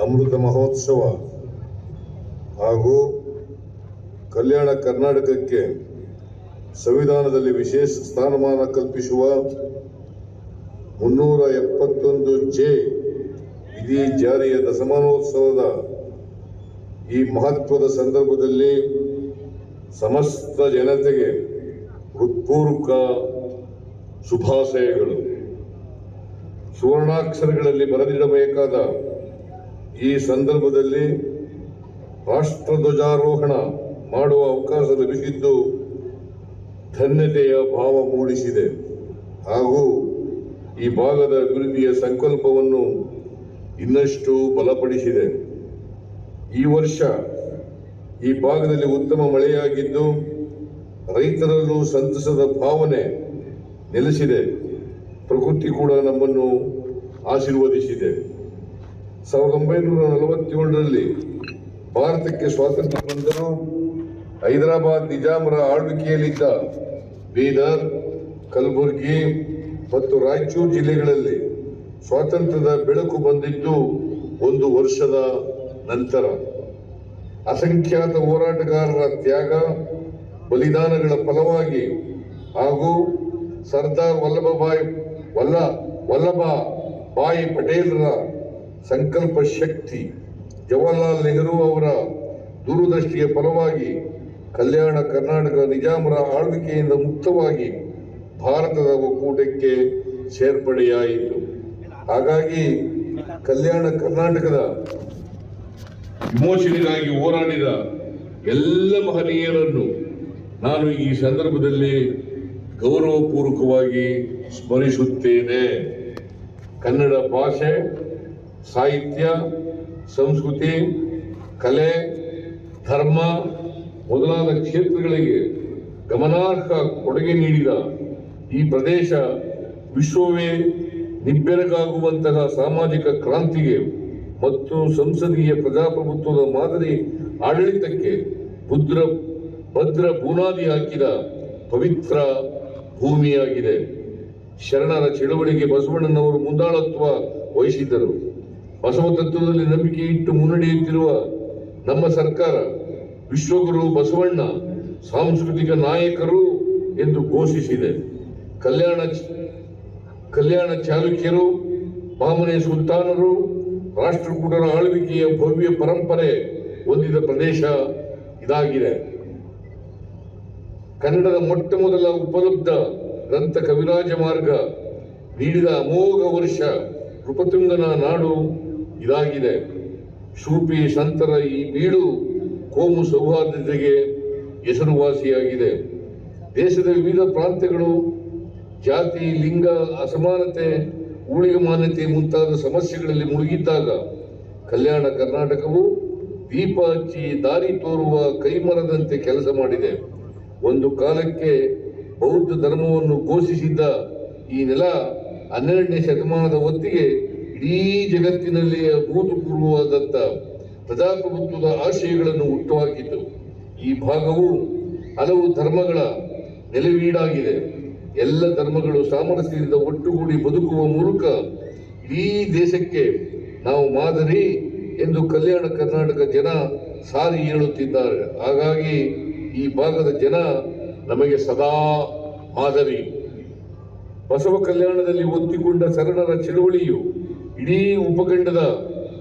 ಅಮೃತ ಮಹೋತ್ಸವ ಹಾಗೂ ಕಲ್ಯಾಣ ಕರ್ನಾಟಕಕ್ಕೆ ಸಂವಿಧಾನದಲ್ಲಿ ವಿಶೇಷ ಸ್ಥಾನಮಾನ ಕಲ್ಪಿಸುವ ಮುನ್ನೂರ ಎಪ್ಪತ್ತೊಂದು ಜೆ ವಿಧಿ ಜಾರಿಯ ದಶಮಾನೋತ್ಸವದ ಈ ಮಹತ್ವದ ಸಂದರ್ಭದಲ್ಲಿ ಸಮಸ್ತ ಜನತೆಗೆ ಹೃತ್ಪೂರ್ವಕ ಶುಭಾಶಯಗಳು. ಸುವರ್ಣಾಕ್ಷರಗಳಲ್ಲಿ ಬರೆದಿಡಬೇಕಾದ ಈ ಸಂದರ್ಭದಲ್ಲಿ ರಾಷ್ಟ್ರಧ್ವಜಾರೋಹಣ ಮಾಡುವ ಅವಕಾಶ ಲಭಿಸಿದ್ದು ಧನ್ಯತೆಯ ಭಾವ ಮೂಡಿಸಿದೆ. ಹಾಗೂ ಈ ಭಾಗದ ಅಭಿವೃದ್ಧಿಯ ಸಂಕಲ್ಪವನ್ನು ಇನ್ನಷ್ಟು ಬಲಪಡಿಸಿದೆ. ಈ ವರ್ಷ ಈ ಭಾಗದಲ್ಲಿ ಉತ್ತಮ ಮಳೆಯಾಗಿದ್ದು ರೈತರಲ್ಲೂ ಸಂತಸದ ಭಾವನೆ ನೆಲೆಸಿದೆ. ಪ್ರಕೃತಿ ಕೂಡ ನಮ್ಮನ್ನು ಆಶೀರ್ವದಿಸಿದೆ. ಸಾವಿರದ ಒಂಬೈನೂರ ನಲವತ್ತೇಳರಲ್ಲಿ ಭಾರತಕ್ಕೆ ಸ್ವಾತಂತ್ರ್ಯ ಬಂದರು ಹೈದರಾಬಾದ್ ನಿಜಾಮರ ಆಳ್ವಿಕೆಯಲ್ಲಿದ್ದ ಬೀದರ್, ಕಲಬುರಗಿ ಮತ್ತು ರಾಯಚೂರು ಜಿಲ್ಲೆಗಳಲ್ಲಿ ಸ್ವಾತಂತ್ರ್ಯದ ಬೆಳಕು ಬಂದಿದ್ದು ಒಂದು ವರ್ಷದ ನಂತರ. ಅಸಂಖ್ಯಾತ ಹೋರಾಟಗಾರರ ತ್ಯಾಗ, ಬಲಿದಾನಗಳ ಫಲವಾಗಿ ಹಾಗೂ ಸರ್ದಾರ್ ವಲ್ಲಭಭಾಯಿ, ವಲ್ಲ, ವಲ್ಲಭ ಭಾಯಿ ಪಟೇಲರ ಸಂಕಲ್ಪ ಶಕ್ತಿ ಜವಾಹರಲಾಲ್ ನೆಹರು ಅವರ ದೂರದೃಷ್ಟಿಯ ಫಲವಾಗಿ ಕಲ್ಯಾಣ ಕರ್ನಾಟಕ ನಿಜಾಮರ ಆಳ್ವಿಕೆಯಿಂದ ಮುಕ್ತವಾಗಿ ಭಾರತದ ಒಕ್ಕೂಟಕ್ಕೆ ಸೇರ್ಪಡೆಯಾಯಿತು. ಹಾಗಾಗಿ ಕಲ್ಯಾಣ ಕರ್ನಾಟಕದ ವಿಮೋಚನೆಗಾಗಿ ಹೋರಾಡಿದ ಎಲ್ಲ ಮಹನೀಯರನ್ನು ನಾನು ಈ ಸಂದರ್ಭದಲ್ಲಿ ಗೌರವಪೂರ್ವಕವಾಗಿ ಸ್ಮರಿಸುತ್ತೇನೆ. ಕನ್ನಡ ಭಾಷೆ ಸಾಹಿತ್ಯ, ಸಂಸ್ಕೃತಿ, ಕಲೆ, ಧರ್ಮ ಮೊದಲಾದ ಕ್ಷೇತ್ರಗಳಿಗೆ ಗಮನಾರ್ಹ ಕೊಡುಗೆ ನೀಡಿದ ಈ ಪ್ರದೇಶ ವಿಶ್ವವೇ ನಿಬ್ಬೆರಗಾಗುವಂತಹ ಸಾಮಾಜಿಕ ಕ್ರಾಂತಿಗೆ ಮತ್ತು ಸಂಸದೀಯ ಪ್ರಜಾಪ್ರಭುತ್ವದ ಮಾದರಿ ಆಡಳಿತಕ್ಕೆ ಭದ್ರ ಭದ್ರ ಬುನಾದಿ ಹಾಕಿದ ಪವಿತ್ರ ಭೂಮಿಯಾಗಿದೆ. ಶರಣರ ಚಳವಳಿಗೆ ಬಸವಣ್ಣನವರು ಮುಂದಾಳತ್ವ ವಹಿಸಿದ್ದರು. ಬಸವ ತತ್ವದಲ್ಲಿ ನಂಬಿಕೆ ಇಟ್ಟು ಮುನ್ನಡೆಯುತ್ತಿರುವ ನಮ್ಮ ಸರ್ಕಾರ, ವಿಶ್ವಗುರು ಬಸವಣ್ಣ ಸಾಂಸ್ಕೃತಿಕ ನಾಯಕರು ಎಂದು ಘೋಷಿಸಿದೆ. ಕಲ್ಯಾಣ ಕಲ್ಯಾಣ ಚಾಲುಕ್ಯರು, ಬಾಮನೆ ಸುಲ್ತಾನರು, ರಾಷ್ಟ್ರಕೂಟರ ಆಳ್ವಿಕೆಯ ಭವ್ಯ ಪರಂಪರೆ ಹೊಂದಿದ ಪ್ರದೇಶ ಇದಾಗಿದೆ. ಕನ್ನಡದ ಮೊಟ್ಟ ಮೊದಲ ಉಪಲಬ್ಧ ಗ್ರಂಥ ಕವಿರಾಜ ಮಾರ್ಗ, ನೀಡಿದ ಅಮೋಘ ವರ್ಷ ನೃಪತುಂಗನ ನಾಡು ಇದಾಗಿದೆ. ಶೂಪಿ ಸಂತರ ಈ ಬೀಡು ಕೋಮು ಸೌಹಾರ್ದತೆಗೆ ಹೆಸರುವಾಸಿಯಾಗಿದೆ. ದೇಶದ ವಿವಿಧ ಪ್ರಾಂತ್ಯಗಳು, ಜಾತಿ, ಲಿಂಗ, ಅಸಮಾನತೆ ಊಳಿಗೆ ಮಾನ್ಯತೆ ಮುಂತಾದ ಸಮಸ್ಯೆಗಳಲ್ಲಿ ಮುಳುಗಿದ್ದಾಗ ಕಲ್ಯಾಣ ಕರ್ನಾಟಕವು ದೀಪ ಹಚ್ಚಿ ದಾರಿ ತೋರುವ ಕೈಮರದಂತೆ ಕೆಲಸ ಮಾಡಿದೆ. ಒಂದು ಕಾಲಕ್ಕೆ ಬೌದ್ಧ ಧರ್ಮವನ್ನು ಘೋಷಿಸಿದ್ದ ಈ ನೆಲ ಹನ್ನೆರಡನೇ ಶತಮಾನದ ಹೊತ್ತಿಗೆ ಇಡೀ ಜಗತ್ತಿನಲ್ಲಿ ಅಭೂತಪೂರ್ವವಾದಂಥ ಪ್ರಜಾಪ್ರಭುತ್ವದ ಆಶಯಗಳನ್ನು ಹುಟ್ಟುಹಾಕಿತು. ಈ ಭಾಗವು ಹಲವು ಧರ್ಮಗಳ ನೆಲೆವೀಡಾಗಿದೆ. ಎಲ್ಲ ಧರ್ಮಗಳು ಸಾಮರಸ್ಯದಿಂದ ಒಟ್ಟುಗೂಡಿ ಬದುಕುವ ಮೂಲಕ ಇಡೀ ದೇಶಕ್ಕೆ ನಾವು ಮಾದರಿ ಎಂದು ಕಲ್ಯಾಣ ಕರ್ನಾಟಕ ಜನ ಸಾರಿ ಹೇಳುತ್ತಿದ್ದಾರೆ. ಹಾಗಾಗಿ ಈ ಭಾಗದ ಜನ ನಮಗೆ ಸದಾ ಮಾದರಿ. ಬಸವ ಕಲ್ಯಾಣದಲ್ಲಿ ಒತ್ತಿಕೊಂಡ ಶರಣರ ಚಳವಳಿಯು ಇಡೀ ಉಪಖಂಡದ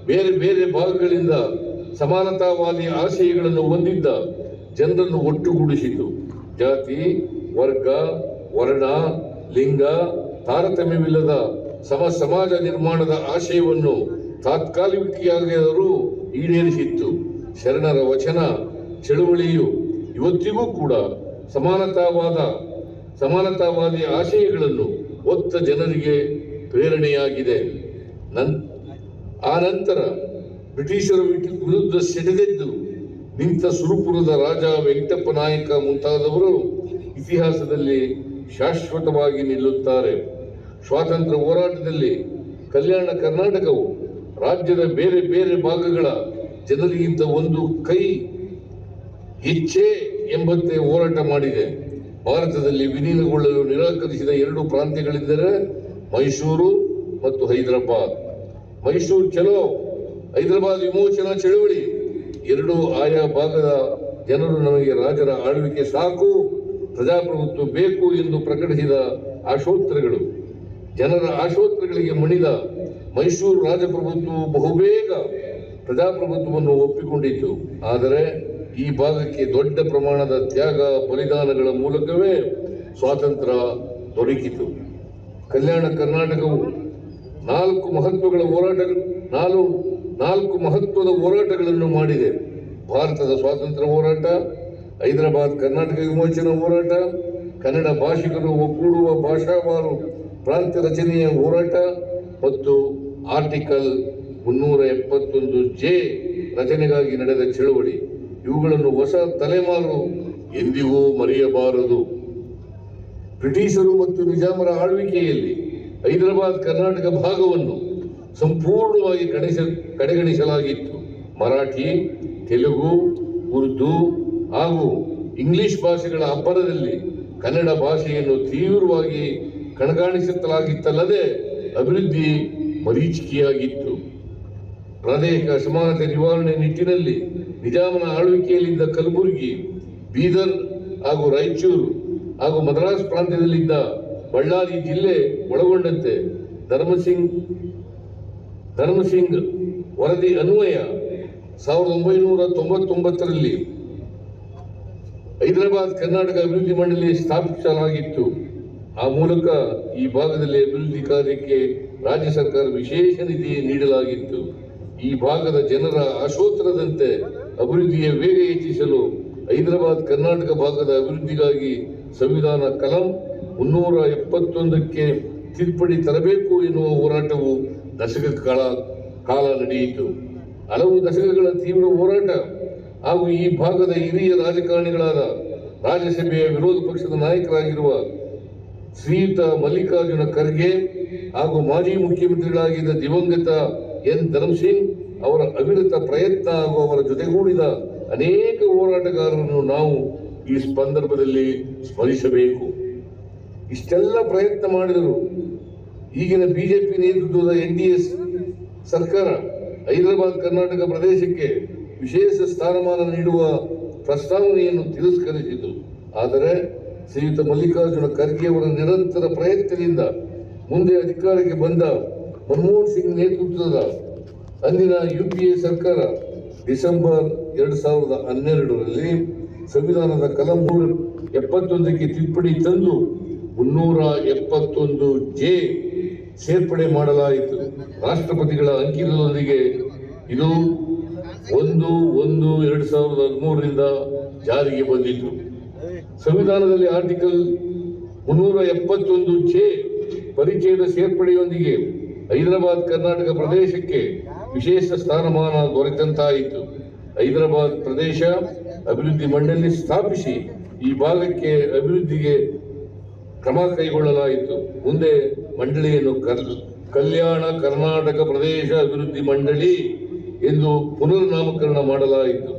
ಬೇರೆ ಬೇರೆ ಭಾಗಗಳಿಂದ ಸಮಾನತಾವಾದಿ ಆಶಯಗಳನ್ನು ಹೊಂದಿದ್ದ ಜನರನ್ನು ಒಟ್ಟುಗೂಡಿಸಿತು. ಜಾತಿ, ವರ್ಗ, ವರ್ಣ, ಲಿಂಗ, ತಾರತಮ್ಯವಿಲ್ಲದ ಸಮ ಸಮಾಜ ನಿರ್ಮಾಣದ ಆಶಯವನ್ನು ತಾತ್ಕಾಲಿಕೆಯಾದರೂ ಈಡೇರಿಸಿತ್ತು. ಶರಣರ ವಚನ, ಚಳುವಳಿಯು ಇವತ್ತಿಗೂ ಕೂಡ ಸಮಾನತಾವಾದ, ಸಮಾನತಾವಾದಿ ಆಶಯಗಳನ್ನು ಒತ್ತ ಜನರಿಗೆ ಪ್ರೇರಣೆಯಾಗಿದೆ. ನನ್, ಆ ನಂತರ ಬ್ರಿಟಿಷರ ವಿರುದ್ಧ ಸಿಡಿದೆದ್ದು ನಿಂತ ಸುರುಪುರದ ರಾಜ ವೆಂಕಟಪ್ಪ ನಾಯಕ ಮುಂತಾದವರು ಇತಿಹಾಸದಲ್ಲಿ ಶಾಶ್ವತವಾಗಿ ನಿಲ್ಲುತ್ತಾರೆ. ಸ್ವಾತಂತ್ರ್ಯ ಹೋರಾಟದಲ್ಲಿ ಕಲ್ಯಾಣ ಕರ್ನಾಟಕವು ರಾಜ್ಯದ ಬೇರೆ ಬೇರೆ ಭಾಗಗಳ ಜನರಿಗಿಂತ ಒಂದು ಕೈ ಹೆಚ್ಚೇ ಎಂಬಂತೆ ಹೋರಾಟ ಮಾಡಿದೆ. ಭಾರತದಲ್ಲಿ ವಿಲೀನಗೊಳ್ಳಲು ನಿರಾಕರಿಸಿದ ಎರಡು ಪ್ರಾಂತ್ಯಗಳಿದ್ದರೆ ಮೈಸೂರು ಮತ್ತು ಹೈದರಾಬಾದ್. ಮೈಸೂರು ಚಲೋ, ಹೈದರಾಬಾದ್ ವಿಮೋಚನಾ ಚಳುವಳಿ. ಎರಡು ಆಯಾ ಭಾಗದ ಜನರು ನಮಗೆ ರಾಜರ ಆಳ್ವಿಕೆ ಸಾಕು, ಪ್ರಜಾಪ್ರಭುತ್ವ ಬೇಕು ಎಂದು ಪ್ರಕಟಿಸಿದ ಆಶೋತ್ತರಗಳು. ಜನರ ಆಶೋತ್ತರಗಳಿಗೆ ಮಣಿದ ಮೈಸೂರು ರಾಜಪ್ರಭುತ್ವವು ಬಹುಬೇಗ ಪ್ರಜಾಪ್ರಭುತ್ವವನ್ನು ಒಪ್ಪಿಕೊಂಡಿತು ಆದರೆ ಈ ಭಾಗಕ್ಕೆ ದೊಡ್ಡ ಪ್ರಮಾಣದ ತ್ಯಾಗ ಬಲಿದಾನಗಳ ಮೂಲಕವೇ ಸ್ವಾತಂತ್ರ್ಯ ದೊರಕಿತು. ಕಲ್ಯಾಣ ಕರ್ನಾಟಕವು ನಾಲ್ಕು ಮಹತ್ವಗಳ ಹೋರಾಟ ನಾಲ್ಕು ನಾಲ್ಕು ಮಹತ್ವದ ಹೋರಾಟಗಳನ್ನು ಮಾಡಿದೆ. ಭಾರತದ ಸ್ವಾತಂತ್ರ್ಯ ಹೋರಾಟ, ಹೈದರಾಬಾದ್ ಕರ್ನಾಟಕ ವಿಮೋಚನಾ ಹೋರಾಟ, ಕನ್ನಡ ಭಾಷಿಕರು ಒಗ್ಗೂಡುವ ಭಾಷಾವಾರು ಪ್ರಾಂತ್ಯ ರಚನೆಯ ಹೋರಾಟ ಮತ್ತು ಆರ್ಟಿಕಲ್ ಮುನ್ನೂರ ಎಪ್ಪತ್ತೊಂದು ಜೆ ರಚನೆಗಾಗಿ ನಡೆದ ಚಳುವಳಿ. ಇವುಗಳನ್ನು ಹೊಸ ತಲೆಮಾರು ಎಂದಿಗೂ ಮರೆಯಬಾರದು. ಬ್ರಿಟಿಷರು ಮತ್ತು ನಿಜಾಮರ ಆಳ್ವಿಕೆಯಲ್ಲಿ ಹೈದರಾಬಾದ್ ಕರ್ನಾಟಕ ಭಾಗವನ್ನು ಸಂಪೂರ್ಣವಾಗಿ ಕಡೆಸ ಕಡೆಗಣಿಸಲಾಗಿತ್ತು. ಮರಾಠಿ, ತೆಲುಗು, ಉರ್ದು ಹಾಗೂ ಇಂಗ್ಲಿಷ್ ಭಾಷೆಗಳ ಅಬ್ಬರದಲ್ಲಿ ಕನ್ನಡ ಭಾಷೆಯನ್ನು ತೀವ್ರವಾಗಿ ಕಣಗಾಣಿಸುತ್ತಲಾಗಿತ್ತಲ್ಲದೆ ಅಭಿವೃದ್ಧಿ ಮರೀಚಿಕೆಯಾಗಿತ್ತು. ಪ್ರಾದೇಶಿಕ ಅಸಮಾನತೆ ನಿವಾರಣೆ ನಿಟ್ಟಿನಲ್ಲಿ ನಿಜಾಮನ ಆಳ್ವಿಕೆಯಲ್ಲಿದ್ದ ಕಲಬುರಗಿ, ಬೀದರ್ ಹಾಗೂ ರಾಯಚೂರು ಹಾಗೂ ಮದ್ರಾಸ್ ಪ್ರಾಂತ್ಯದಲ್ಲಿದ್ದ ಬಳ್ಳಾರಿ ಜಿಲ್ಲೆ ಒಳಗೊಂಡಂತೆ ಧರ್ಮಸಿಂಗ್ ಧರ್ಮಸಿಂಗ್ ವರದಿ ಅನ್ವಯ ಸಾವಿರದ ಒಂಬೈನೂರ ತೊಂಬತ್ತೊಂಬತ್ತರಲ್ಲಿ ಹೈದರಾಬಾದ್ ಕರ್ನಾಟಕ ಅಭಿವೃದ್ಧಿ ಮಂಡಳಿ ಸ್ಥಾಪಿಸಲಾಗಿತ್ತು. ಆ ಮೂಲಕ ಈ ಭಾಗದಲ್ಲಿ ಅಭಿವೃದ್ಧಿ ಕಾರ್ಯಕ್ಕೆ ರಾಜ್ಯ ಸರ್ಕಾರ ವಿಶೇಷ ನಿಧಿ ನೀಡಲಾಗಿತ್ತು. ಈ ಭಾಗದ ಜನರ ಆಶೋತ್ತರದಂತೆ ಅಭಿವೃದ್ಧಿಯ ವೇಗ ಹೆಚ್ಚಿಸಲು ಹೈದರಾಬಾದ್ ಕರ್ನಾಟಕ ಭಾಗದ ಅಭಿವೃದ್ಧಿಗಾಗಿ ಸಂವಿಧಾನ ಕಲಂ ಮುನ್ನೂರ ಎಪ್ಪತ್ತೊಂದಕ್ಕೆ ತಿದ್ದುಪಡಿ ತರಬೇಕು ಎನ್ನುವ ಹೋರಾಟವು ದಶಕ ಕಾಲ ಕಾಲ ನಡೆಯಿತು. ಹಲವು ದಶಕಗಳ ತೀವ್ರ ಹೋರಾಟ ಹಾಗೂ ಈ ಭಾಗದ ಹಿರಿಯ ರಾಜಕಾರಣಿಗಳಾದ ರಾಜ್ಯಸಭೆಯ ವಿರೋಧ ಪಕ್ಷದ ನಾಯಕರಾಗಿರುವ ಶ್ರೀಯುತ ಮಲ್ಲಿಕಾರ್ಜುನ ಖರ್ಗೆ ಹಾಗೂ ಮಾಜಿ ಮುಖ್ಯಮಂತ್ರಿಗಳಾಗಿದ್ದ ದಿವಂಗತ ಎನ್ ಧರ್ಮಸಿಂಗ್ ಅವರ ಅವಿರತ ಪ್ರಯತ್ನ ಹಾಗೂ ಅವರ ಜೊತೆಗೂಡಿದ ಅನೇಕ ಹೋರಾಟಗಾರರನ್ನು ನಾವು ಈ ಸಂದರ್ಭದಲ್ಲಿ ಸ್ಮರಿಸಬೇಕು. ಇಷ್ಟೆಲ್ಲ ಪ್ರಯತ್ನ ಮಾಡಿದರು. ಈಗಿನ ಬಿಜೆಪಿ ನೇತೃತ್ವದ ಎನ್ ಡಿ ಎಸ್ ಸರ್ಕಾರ ಹೈದರಾಬಾದ್, ಕರ್ನಾಟಕ ಪ್ರದೇಶಕ್ಕೆ ವಿಶೇಷ ಸ್ಥಾನಮಾನ ನೀಡುವ ಪ್ರಸ್ತಾವನೆಯನ್ನು ತಿರಸ್ಕರಿಸಿತು. ಆದರೆ ಶ್ರೀಯುತ ಮಲ್ಲಿಕಾರ್ಜುನ ಖರ್ಗೆ ಅವರ ನಿರಂತರ ಪ್ರಯತ್ನದಿಂದ ಮುಂದೆ ಅಧಿಕಾರಕ್ಕೆ ಬಂದ ಮನಮೋಹನ್ ಸಿಂಗ್ ನೇತೃತ್ವದ ಅಂದಿನ ಯು ಪಿ ಎ ಸರ್ಕಾರ ಡಿಸೆಂಬರ್ ಎರಡು ಸಾವಿರದ ಹನ್ನೆರಡರಲ್ಲಿ ಸಂವಿಧಾನದ ಕಲಂ ಎಪ್ಪತ್ತೊಂದಕ್ಕೆ ತಿದ್ದುಪಡಿ ತಂದು ಮುನ್ನೂರ ಎಪ್ಪತ್ತೊಂದು ಜೆ ಸೇರ್ಪಡೆ ಮಾಡಲಾಯಿತು. ರಾಷ್ಟ್ರಪತಿಗಳ ಅಂಕಿತದೊಂದಿಗೆ ಇದು ಒಂದು ಒಂದು, ಎರಡು ಸಾವಿರದ ಹದಿಮೂರರಿಂದ ಜಾರಿಗೆ ಬಂದಿತು ಸಂವಿಧಾನದಲ್ಲಿ ಆರ್ಟಿಕಲ್ ಮುನ್ನೂರ ಎಪ್ಪತ್ತೊಂದು ಜೆ ಪರಿಚಯದ ಸೇರ್ಪಡೆಯೊಂದಿಗೆ ಹೈದರಾಬಾದ್, ಕರ್ನಾಟಕ ಪ್ರದೇಶಕ್ಕೆ ವಿಶೇಷ ಸ್ಥಾನಮಾನ ದೊರೆತಂತಾಯಿತು. ಹೈದರಾಬಾದ್ ಪ್ರದೇಶ ಅಭಿವೃದ್ಧಿ ಮಂಡಳಿ ಸ್ಥಾಪಿಸಿ ಈ ಭಾಗಕ್ಕೆ ಅಭಿವೃದ್ಧಿಗೆ ಕ್ರಮ ಕೈಗೊಳ್ಳಲಾಯಿತು. ಮುಂದೆ ಮಂಡಳಿಯನ್ನು ಕಲ್ಯಾಣ ಕರ್ನಾಟಕ ಪ್ರದೇಶ ಅಭಿವೃದ್ಧಿ ಮಂಡಳಿ ಎಂದು ಪುನರ್ ನಾಮಕರಣ ಮಾಡಲಾಯಿತು.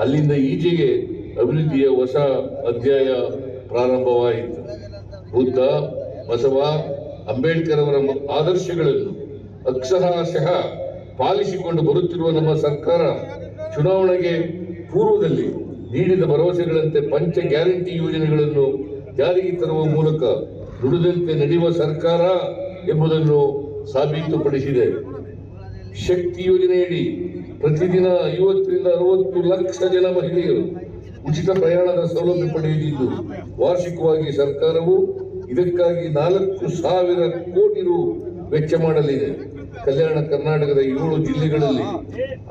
ಅಲ್ಲಿಂದ ಈಚೆಗೆ ಅಭಿವೃದ್ಧಿಯ ಹೊಸ ಅಧ್ಯಾಯ ಪ್ರಾರಂಭವಾಯಿತು. ಬುದ್ಧ, ಬಸವ, ಅಂಬೇಡ್ಕರ್ ಅವರ ಆದರ್ಶಗಳನ್ನು ಅಕ್ಷರಶಃ ಪಾಲಿಸಿಕೊಂಡು ಬರುತ್ತಿರುವ ನಮ್ಮ ಸರ್ಕಾರ ಚುನಾವಣೆಗೆ ಪೂರ್ವದಲ್ಲಿ ನೀಡಿದ ಭರವಸೆಗಳಂತೆ ಪಂಚ ಗ್ಯಾರಂಟಿ ಯೋಜನೆಗಳನ್ನು ಜಾರಿಗೆ ತರುವ ಮೂಲಕ ದುಡಿದಂತೆ ನಡೆಯುವ ಸರ್ಕಾರ ಎಂಬುದನ್ನು ಸಾಬೀತುಪಡಿಸಿದೆ. ಶಕ್ತಿ ಯೋಜನೆಯಡಿ ಪ್ರತಿದಿನ ಐವತ್ತರಿಂದ ಅರವತ್ತು ಲಕ್ಷ ಜನ ಮಹಿಳೆಯರು ಉಚಿತ ಪ್ರಯಾಣದ ಸೌಲಭ್ಯ ಪಡೆಯುತ್ತಿದ್ದು, ವಾರ್ಷಿಕವಾಗಿ ಸರ್ಕಾರವು ಇದಕ್ಕಾಗಿ ನಾಲ್ಕು ಸಾವಿರ ಕೋಟಿ ರು ವೆಚ್ಚ ಮಾಡಲಿದೆ. ಕಲ್ಯಾಣ ಕರ್ನಾಟಕದ ಏಳು ಜಿಲ್ಲೆಗಳಲ್ಲಿ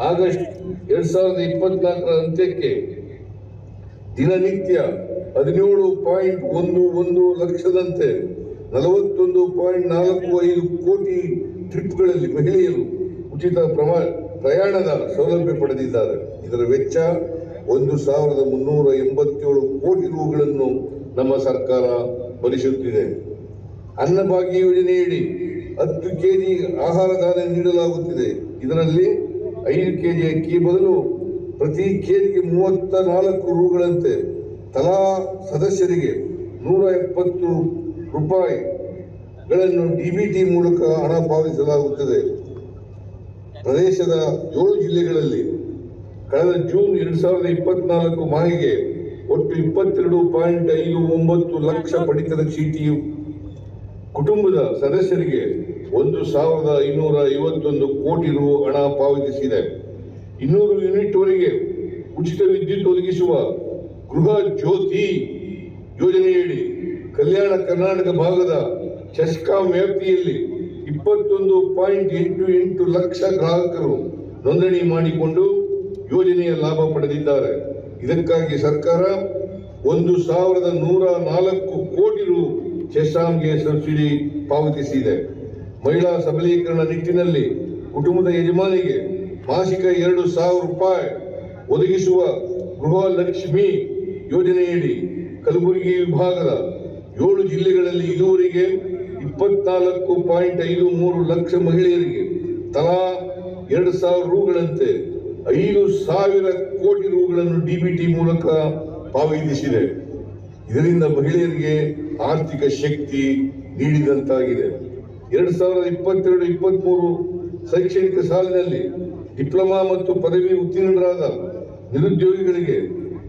ಆಗಸ್ಟ್ ಎರಡ್ ಸಾವಿರದ ಇಪ್ಪತ್ನಾಲ್ಕರ ಅಂತ್ಯಕ್ಕೆ ದಿನನಿತ್ಯ ಹದಿನೇಳು ಪಾಯಿಂಟ್ ಒಂದು ಒಂದು ಲಕ್ಷದಂತೆ ನಲವತ್ತೊಂದು ಪಾಯಿಂಟ್ ನಾಲ್ಕು ಐದು ಕೋಟಿ ಟ್ರಿಪ್ಗಳಲ್ಲಿ ಮಹಿಳೆಯರು ಉಚಿತ ಪ್ರಮಾ, ಪ್ರಯಾಣದ ಸೌಲಭ್ಯ ಪಡೆದಿದ್ದಾರೆ. ಇದರ ವೆಚ್ಚ ಒಂದು ಸಾವಿರದ ಮುನ್ನೂರ ಎಂಬತ್ತೇಳು ಕೋಟಿ ರೂಗಳನ್ನು ನಮ್ಮ ಸರ್ಕಾರ ಭರಿಸುತ್ತಿದೆ. ಅನ್ನಭಾಗ್ಯ ಯೋಜನೆಯಡಿ ಹತ್ತು ಕೆ ಜಿ ಆಹಾರ ಧಾನ್ಯ ನೀಡಲಾಗುತ್ತಿದೆ. ಇದರಲ್ಲಿ ಐದು ಕೆ ಜಿ ಅಕ್ಕಿ ಬದಲು ಪ್ರತಿ ಕೆಜಿಗೆ ಮೂವತ್ತ ನಾಲ್ಕು ರೂಗಳಂತೆ ತಲಾ ಸದಸ್ಯರಿಗೆ ನೂರ ಎಪ್ಪತ್ತು ರೂಪಾಯಿಗಳನ್ನು ಡಿಬಿಟಿ ಮೂಲಕ ಹಣ ಪಾವತಿಸಲಾಗುತ್ತದೆ. ಪ್ರದೇಶದ ಏಳು ಜಿಲ್ಲೆಗಳಲ್ಲಿ ಕಳೆದ ಜೂನ್ ಎರಡು ಸಾವಿರದ ಇಪ್ಪತ್ನಾಲ್ಕು ಮಾಹಿಗೆ ಒಟ್ಟು ಇಪ್ಪತ್ತೆರಡು ಪಾಯಿಂಟ್ ಐದು ಒಂಬತ್ತು ಲಕ್ಷ ಪಡಿತರ ಚೀಟಿಯು ಕುಟುಂಬದ ಸದಸ್ಯರಿಗೆ ಒಂದು ಸಾವಿರದ ಐನೂರ ಐವತ್ತೊಂದು ಕೋಟಿ ರು ಹಣ ಪಾವತಿಸಿದೆ. ಇನ್ನೂರು ಯೂನಿಟ್ವರೆಗೆ ಉಚಿತ ವಿದ್ಯುತ್ ಒದಗಿಸುವ ಗೃಹ ಜ್ಯೋತಿ ಯೋಜನೆಯಡಿ ಕಲ್ಯಾಣ ಕರ್ನಾಟಕ ಭಾಗದ ಚೆಸ್ಕಾಂ ವ್ಯಾಪ್ತಿಯಲ್ಲಿ ಇಪ್ಪತ್ತೊಂದು ಪಾಯಿಂಟ್ ಎಂಟು ಎಂಟು ಲಕ್ಷ ಗ್ರಾಹಕರು ನೋಂದಣಿ ಮಾಡಿಕೊಂಡು ಯೋಜನೆಯ ಲಾಭ ಪಡೆದಿದ್ದಾರೆ. ಇದಕ್ಕಾಗಿ ಸರ್ಕಾರ ಒಂದು ಸಾವಿರದ ನೂರ ನಾಲ್ಕು ಕೋಟಿ ರು ಚೆಸ್ಸಾಂಗೆ ಸಬ್ಸಿಡಿ ಪಾವತಿಸಿದೆ. ಮಹಿಳಾ ಸಬಲೀಕರಣ ನಿಟ್ಟಿನಲ್ಲಿ ಕುಟುಂಬದ ಯಜಮಾನಿಗೆ ಮಾಸಿಕ ಎರಡು ಸಾವಿರ ರೂಪಾಯಿ ಒದಗಿಸುವ ಗೃಹ ಲಕ್ಷ್ಮಿ ಯೋಜನೆಯಡಿ ಕಲಬುರಗಿ ವಿಭಾಗದ ಏಳು ಜಿಲ್ಲೆಗಳಲ್ಲಿ ಇದುವರೆಗೆ ಇಪ್ಪತ್ನಾಲ್ಕು ಪಾಯಿಂಟ್ ಐದು ಮೂರು ಲಕ್ಷ ಮಹಿಳೆಯರಿಗೆ ತಲಾ ಎರಡು ಸಾವಿರ ರೂಗಳಂತೆ ಐದು ಸಾವಿರ ಕೋಟಿ ರೂಗಳನ್ನು ಡಿಬಿಟಿ ಮೂಲಕ ಪಾವತಿಸಿದೆ. ಇದರಿಂದ ಮಹಿಳೆಯರಿಗೆ ಆರ್ಥಿಕ ಶಕ್ತಿ ನೀಡಿದಂತಾಗಿದೆ. ಎರಡು ಸಾವಿರದ ಇಪ್ಪತ್ತೆರಡು ಇಪ್ಪತ್ಮೂರು ಶೈಕ್ಷಣಿಕ ಸಾಲಿನಲ್ಲಿ ಡಿಪ್ಲೊಮಾ ಮತ್ತು ಪದವಿ ಉತ್ತೀರ್ಣರಾದ ನಿರುದ್ಯೋಗಿಗಳಿಗೆ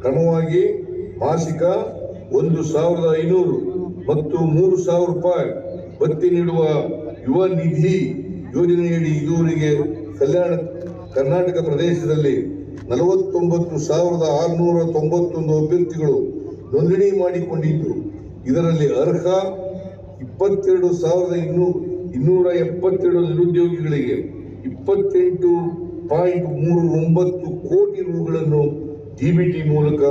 ಕ್ರಮವಾಗಿ ಮಾಸಿಕ ಒಂದು ಸಾವಿರದ ಐನೂರು ಮತ್ತು ಮೂರು ಸಾವಿರ ರೂಪಾಯಿ ಭತ್ತಿ ನೀಡುವ ಯುವ ನಿಧಿ ಯೋಜನೆಯಡಿ ಇದುವರೆಗೆ ಕಲ್ಯಾಣ ಕರ್ನಾಟಕ ಪ್ರದೇಶದಲ್ಲಿ ನಲವತ್ತೊಂಬತ್ತು ಸಾವಿರದ ಆರುನೂರ ತೊಂಬತ್ತೊಂದು ಅಭ್ಯರ್ಥಿಗಳು ನೋಂದಣಿ ಮಾಡಿಕೊಂಡಿದ್ದು, ಇದರಲ್ಲಿ ಅರ್ಹ ಇಪ್ಪತ್ತೆರಡು ಸಾವಿರದ ಇನ್ನೂ ಇನ್ನೂರ ಎಪ್ಪತ್ತೆರಡು ನಿರುದ್ಯೋಗಿಗಳಿಗೆ ಇಪ್ಪತ್ತೆಂಟು ಪಾಯಿಂಟ್ ಮೂರು ಒಂಬತ್ತು ಕೋಟಿ ರೂಗಳನ್ನು ಟಿ ಮೂಲಕ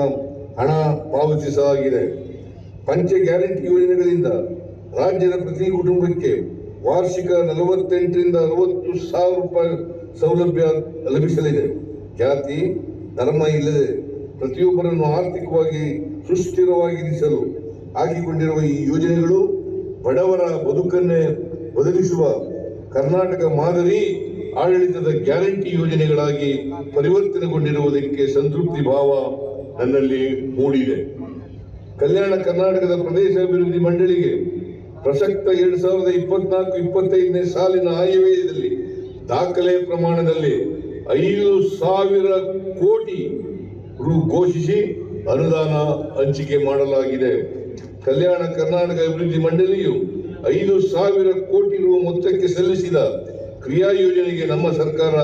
ಹಣ ಪಾವತಿಸಲಾಗಿದೆ ಪಂಚ ಗ್ಯಾರಂಟಿ ಯೋಜನೆಗಳಿಂದ ರಾಜ್ಯದ ಪ್ರತಿ ಕುಟುಂಬಕ್ಕೆ ವಾರ್ಷಿಕ ನಲವತ್ತೆಂಟರಿಂದ ಅರವತ್ತು ಸಾವಿರ ರೂಪಾಯಿ ಸೌಲಭ್ಯ ಲಭಿಸಲಿದೆ. ಜಾತಿ ಧರ್ಮ ಇಲ್ಲದೆ ಪ್ರತಿಯೊಬ್ಬರನ್ನು ಆರ್ಥಿಕವಾಗಿ ಸುಸ್ಥಿರವಾಗಿರಿಸಲು ಹಾಕಿಕೊಂಡಿರುವ ಈ ಯೋಜನೆಗಳು ಬಡವರ ಬದುಕನ್ನೇ ಬದಲಿಸುವ ಕರ್ನಾಟಕ ಮಾದರಿ ಆಡಳಿತದ ಗ್ಯಾರಂಟಿ ಯೋಜನೆಗಳಾಗಿ ಪರಿವರ್ತನೆಗೊಂಡಿರುವುದಕ್ಕೆ ಸಂತೃಪ್ತಿ ಭಾವ ನನ್ನಲ್ಲಿ ಮೂಡಿದೆ. ಕಲ್ಯಾಣ ಕರ್ನಾಟಕದ ಪ್ರದೇಶ ಅಭಿವೃದ್ಧಿ ಮಂಡಳಿಗೆ ಪ್ರಸಕ್ತ ಎರಡ್ ಸಾವಿರದ ಇಪ್ಪತ್ನಾಲ್ಕು, ಇಪ್ಪತ್ತೈದನೇ ಸಾಲಿನ ಆಯವ್ಯಯದಲ್ಲಿ ದಾಖಲೆ ಪ್ರಮಾಣದಲ್ಲಿ ಐದು ಸಾವಿರ ಕೋಟಿ ರು ಘೋಷಿಸಿ ಅನುದಾನ ಹಂಚಿಕೆ ಮಾಡಲಾಗಿದೆ. ಕಲ್ಯಾಣ ಕರ್ನಾಟಕ ಅಭಿವೃದ್ಧಿ ಮಂಡಳಿಯು ಐದು ಸಾವಿರ ಕೋಟಿ ರು ಮೊತ್ತಕ್ಕೆ ಸಲ್ಲಿಸಿದ ಕ್ರಿಯಾ ಯೋಜನೆಗೆ ನಮ್ಮ ಸರ್ಕಾರ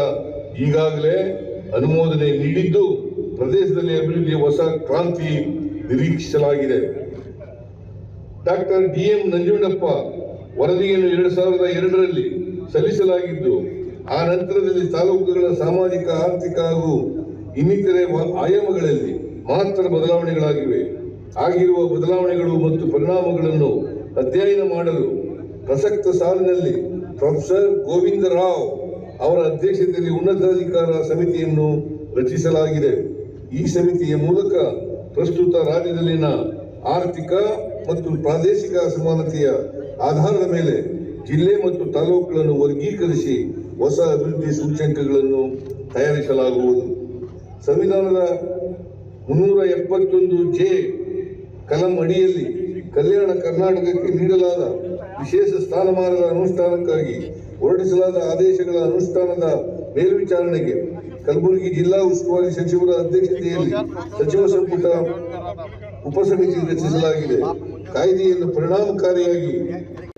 ಈಗಾಗಲೇ ಅನುಮೋದನೆ ನೀಡಿದ್ದು ಪ್ರದೇಶದಲ್ಲಿ ಅಭಿವೃದ್ಧಿ ಹೊಸ ಕ್ರಾಂತಿ ನಿರೀಕ್ಷಿಸಲಾಗಿದೆ. ಡಾಕ್ಟರ್ ಡಿ ಎಂ ನಂಜುಂಡಪ್ಪ ವರದಿಯನ್ನು ಎರಡು ಸಾವಿರದ ಎರಡರಲ್ಲಿ ಸಲ್ಲಿಸಲಾಗಿದ್ದು, ಆ ನಂತರದಲ್ಲಿ ತಾಲೂಕುಗಳ ಸಾಮಾಜಿಕ, ಆರ್ಥಿಕ ಹಾಗೂ ಇನ್ನಿತರೆ ಆಯಾಮಗಳಲ್ಲಿ ಮಾತ್ರ ಬದಲಾವಣೆಗಳಾಗಿವೆ. ಆಗಿರುವ ಬದಲಾವಣೆಗಳು ಮತ್ತು ಪರಿಣಾಮಗಳನ್ನು ಅಧ್ಯಯನ ಮಾಡಲು ಪ್ರಸಕ್ತ ಸಾಲಿನಲ್ಲಿ ಪ್ರೊಫೆಸರ್ ಗೋವಿಂದ ರಾವ್ ಅವರ ಅಧ್ಯಕ್ಷತೆಯಲ್ಲಿ ಉನ್ನತಾಧಿಕಾರ ಸಮಿತಿಯನ್ನು ರಚಿಸಲಾಗಿದೆ. ಈ ಸಮಿತಿಯ ಮೂಲಕ ಪ್ರಸ್ತುತ ರಾಜ್ಯದಲ್ಲಿನ ಆರ್ಥಿಕ ಮತ್ತು ಪ್ರಾದೇಶಿಕ ಅಸಮಾನತೆಯ ಆಧಾರದ ಮೇಲೆ ಜಿಲ್ಲೆ ಮತ್ತು ತಾಲೂಕುಗಳನ್ನು ವರ್ಗೀಕರಿಸಿ ಹೊಸ ಅಭಿವೃದ್ಧಿ ಸೂಚ್ಯಂಕಗಳನ್ನು ತಯಾರಿಸಲಾಗುವುದು. ಸಂವಿಧಾನದ ಮುನ್ನೂರ ಎಪ್ಪತ್ತೊಂದು ಜೆ ಕಲಂ ಅಡಿಯಲ್ಲಿ ಕಲ್ಯಾಣ ಕರ್ನಾಟಕಕ್ಕೆ ನೀಡಲಾದ ವಿಶೇಷ ಸ್ಥಾನಮಾನದ ಅನುಷ್ಠಾನಕ್ಕಾಗಿ ಹೊರಡಿಸಲಾದ ಆದೇಶಗಳ ಅನುಷ್ಠಾನದ ಮೇಲ್ವಿಚಾರಣೆಗೆ ಕಲಬುರಗಿ ಜಿಲ್ಲಾ ಉಸ್ತುವಾರಿ ಸಚಿವರ ಅಧ್ಯಕ್ಷತೆಯಲ್ಲಿ ಸಚಿವ ಸಂಪುಟ ಉಪಸಮಿತಿ ರಚಿಸಲಾಗಿದೆ. ಕಾಯ್ದೆಯನ್ನು ಪರಿಣಾಮಕಾರಿಯಾಗಿ